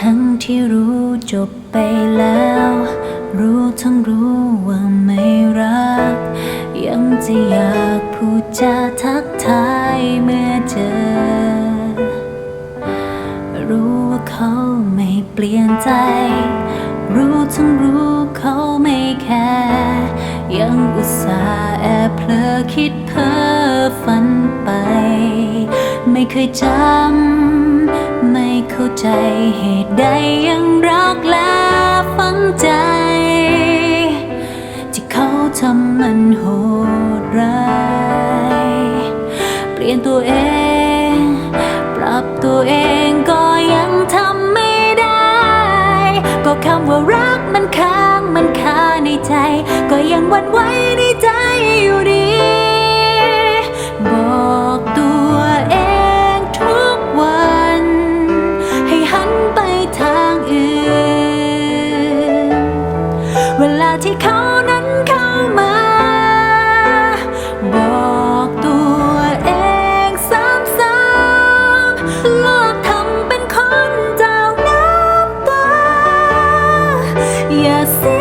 ทั้งที่รู้จบไปแล้ว รู้ทั้งรู้ว่าไม่รัก ยังจะอยากพูดจาทักทายเมื่อเจอ รู้ว่าเขาไม่เปลี่ยนใจ รู้ทั้งรู้เขาไม่แคร์ยังอุตส่าห์แอบเพลอคิดเพ้อฝันไป ไม่เคยจำ เข้าใจเหตุใดยังรักและฝังใจ ที่เขาทำมันโหดร้าย เปลี่ยนตัวเอง ปรับตัวเองก็ยังทำไม่ได้ ก็คำว่ารักมันค้างมันคาในใจ ก็ยังวันไหวในใจอยู่ ที่เขานั้นเข้ามา บอกตัวเองซ้ำๆโลกทำเป็นคนเจ้าน้ำตา อย่าเสี